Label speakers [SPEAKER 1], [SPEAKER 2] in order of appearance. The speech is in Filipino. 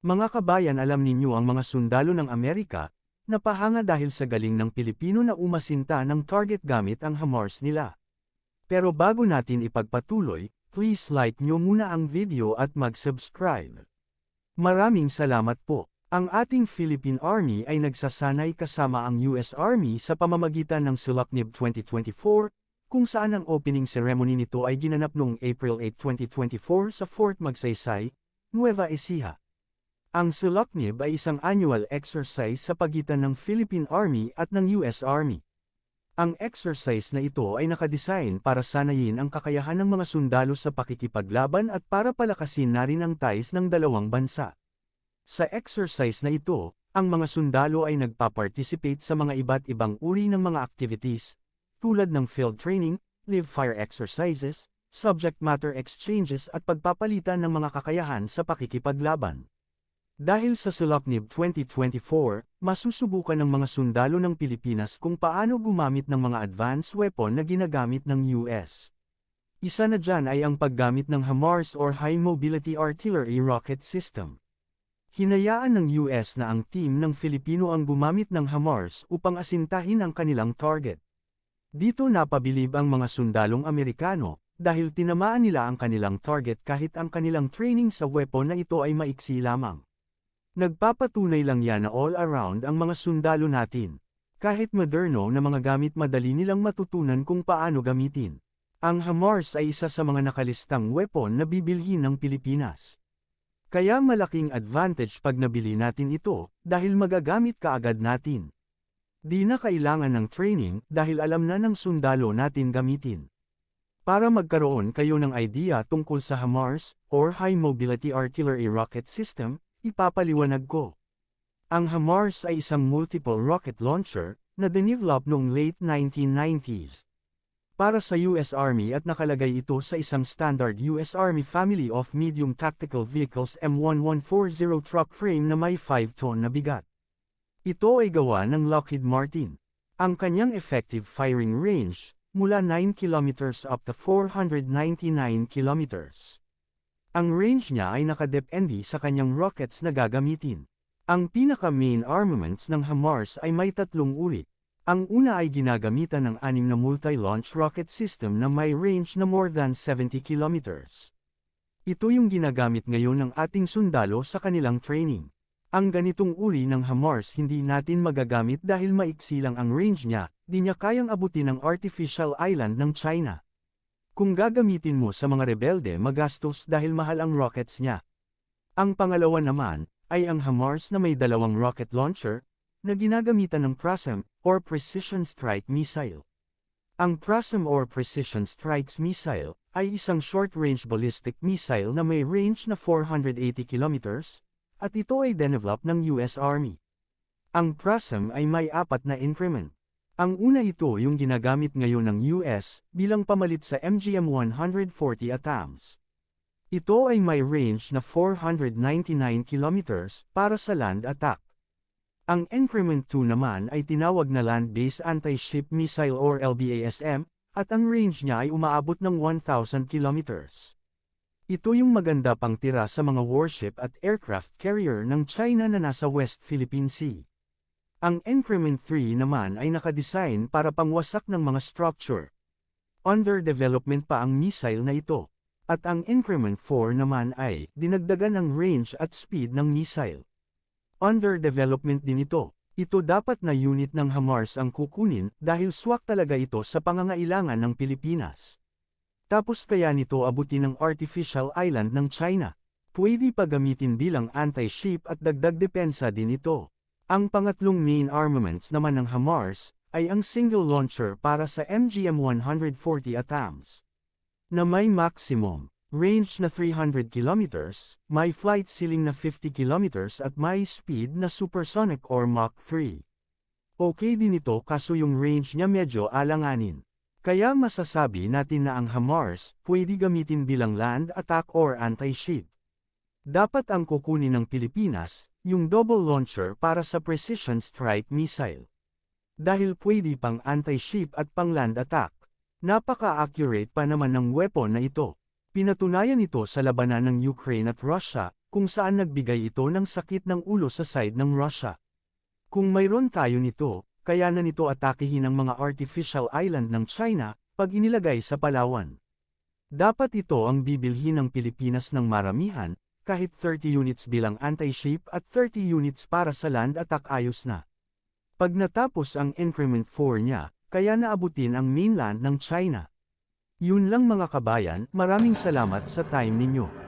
[SPEAKER 1] Mga kabayan alam ninyo ang mga sundalo ng Amerika, napahanga dahil sa galing ng Pilipino na umasinta ng target gamit ang HIMARS nila. Pero bago natin ipagpatuloy, please like nyo muna ang video at mag-subscribe. Maraming salamat po. Ang ating Philippine Army ay nagsasanay kasama ang US Army sa pamamagitan ng Sulaknib 2024, kung saan ang opening ceremony nito ay ginanap noong April 8, 2024 sa Fort Magsaysay, Nueva Ecija. Ang Sulaknib ay isang annual exercise sa pagitan ng Philippine Army at ng US Army. Ang exercise na ito ay nakadesign para sanayin ang kakayahan ng mga sundalo sa pakikipaglaban at para palakasin na rin ang ties ng dalawang bansa. Sa exercise na ito, ang mga sundalo ay nagpa-participate sa mga iba't ibang uri ng mga activities, tulad ng field training, live fire exercises, subject matter exchanges at pagpapalitan ng mga kakayahan sa pakikipaglaban. Dahil sa Sulaknib 2024, masusubukan ng mga sundalo ng Pilipinas kung paano gumamit ng mga advanced weapon na ginagamit ng US. Isa na dyan ay ang paggamit ng HIMARS or High Mobility Artillery Rocket System. Hinayaan ng US na ang team ng Filipino ang gumamit ng HIMARS upang asintahin ang kanilang target. Dito napabilib ang mga sundalong Amerikano, dahil tinamaan nila ang kanilang target kahit ang kanilang training sa weapon na ito ay maiksi lamang. Nagpapatunay lang yan na all around ang mga sundalo natin. Kahit moderno na mga gamit madali nilang matutunan kung paano gamitin. Ang HIMARS ay isa sa mga nakalistang weapon na bibilhin ng Pilipinas. Kaya malaking advantage pag nabili natin ito, dahil magagamit kaagad natin. Di na kailangan ng training dahil alam na ng sundalo natin gamitin. Para magkaroon kayo ng idea tungkol sa HIMARS, or High Mobility Artillery Rocket System, ipapaliwanag ko. Ang HIMARS ay isang multiple rocket launcher na develop noong late 1990s para sa US Army at nakalagay ito sa isang standard US Army family of medium tactical vehicles M1140 truck frame na may 5 ton na bigat. Ito ay gawa ng Lockheed Martin. Ang kanyang effective firing range, mula 9 km up to 499 km. Ang range niya ay nakadepende sa kanyang rockets na gagamitin. Ang pinaka-main armaments ng HIMARS ay may tatlong uri, ang una ay ginagamitan ng anim na multi-launch rocket system na may range na more than 70 kilometers. Ito yung ginagamit ngayon ng ating sundalo sa kanilang training. Ang ganitong uri ng HIMARS hindi natin magagamit dahil maiksi lang ang range niya, di niya kayang abutin ang artificial island ng China. Kung gagamitin mo sa mga rebelde magastos dahil mahal ang rockets niya. Ang pangalawa naman, ay ang HIMARS na may dalawang rocket launcher, na ginagamitan ng PRASM, or Precision Strike Missile. Ang PRASM or Precision Strikes Missile, ay isang short-range ballistic missile na may range na 480 kilometers, at ito ay develop ng US Army. Ang PRASM ay may apat na increment. Ang una ito yung ginagamit ngayon ng US bilang pamalit sa MGM-140 ATAMS. Ito ay may range na 499 kilometers para sa land attack. Ang Increment 2 naman ay tinawag na Land-Based Anti-Ship Missile or LBASM, at ang range niya ay umaabot ng 1,000 kilometers. Ito yung maganda pang tira sa mga warship at aircraft carrier ng China na nasa West Philippine Sea. Ang Increment 3 naman ay nakadesign para pangwasak ng mga structure. Under development pa ang missile na ito. At ang Increment 4 naman ay dinagdagan ang range at speed ng missile. Under development din ito. Ito dapat na unit ng HIMARS ang kukunin dahil swak talaga ito sa pangangailangan ng Pilipinas. Tapos kaya nito abutin ng artificial island ng China. Pwede pa gamitin bilang anti-ship at dagdag depensa din ito. Ang pangatlong main armaments naman ng HIMARS ay ang single launcher para sa MGM-140 ATAMS na may maximum range na 300 kilometers, may flight ceiling na 50 kilometers at may speed na supersonic or Mach 3. Okay din ito kaso yung range niya medyo alanganin. Kaya masasabi natin na ang HIMARS pwede gamitin bilang land attack or anti-ship. Dapat ang kukunin ng Pilipinas, yung double launcher para sa precision strike missile. Dahil pwede pang anti-ship at pang land attack. Napaka-accurate pa naman ng weapon na ito. Pinatunayan ito sa labanan ng Ukraine at Russia, kung saan nagbigay ito ng sakit ng ulo sa side ng Russia. Kung mayroon tayo nito, kaya na nito atakihin ang mga artificial island ng China, pag inilagay sa Palawan. Dapat ito ang bibilhin ng Pilipinas ng maramihan, kahit 30 units bilang anti-ship at 30 units para sa land attack ayos na. Pag natapos ang increment 4 niya, kaya naabutin ang mainland ng China. Yun lang mga kabayan, maraming salamat sa time ninyo.